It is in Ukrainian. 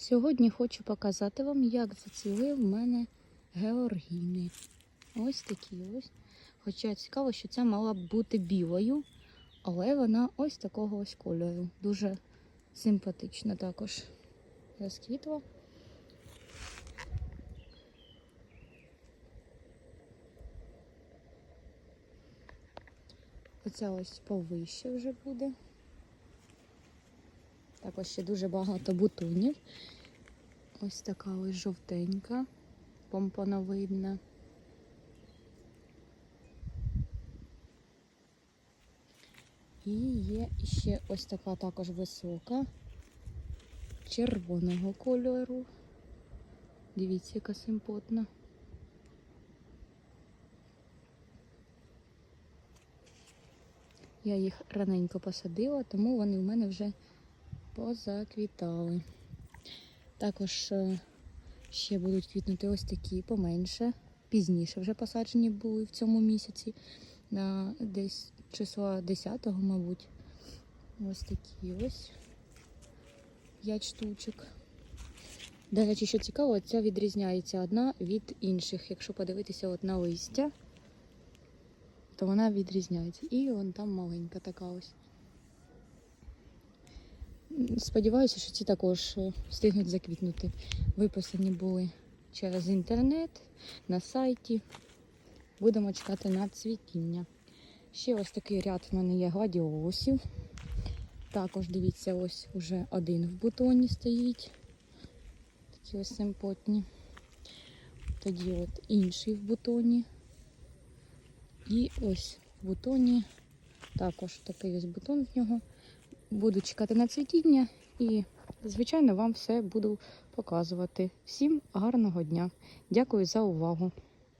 Сьогодні хочу показати вам, як зацвіли в мене георгіни. Ось такі ось. Хоча цікаво, що ця мала б бути білою, але вона ось такого ось кольору. Дуже симпатична також. Розквітла. Оця ось повище вже буде. Також ще дуже багато бутонів. Ось така ось жовтенька, помпоновидна. І є ще ось така також висока, червоного кольору. Дивіться, яка симпотна. Я їх раненько посадила, тому вони в мене вже позаквітали. Також е, ще будуть квітнути ось такі поменше. Пізніше вже посаджені були в цьому місяці, на десь числа 10-го, мабуть. Ось такі ось 5 штучок. До речі, що цікаво, ця відрізняється одна від інших. Якщо подивитися от на листя, то вона відрізняється. І вон там маленька така ось. Сподіваюся, що ці також е, встигнуть заквітнути. Виписані були через інтернет на сайті. Будемо чекати на цвітіння. Ще ось такий ряд в мене є гладіолусів. Також дивіться, ось уже один в бутоні стоїть. Такі ось симпотні. Тоді от інший в бутоні. І ось в бутоні також такий ось бутон в нього. Буду чекати на цвітіння і, звичайно, вам все буду показувати. Всім гарного дня. Дякую за увагу.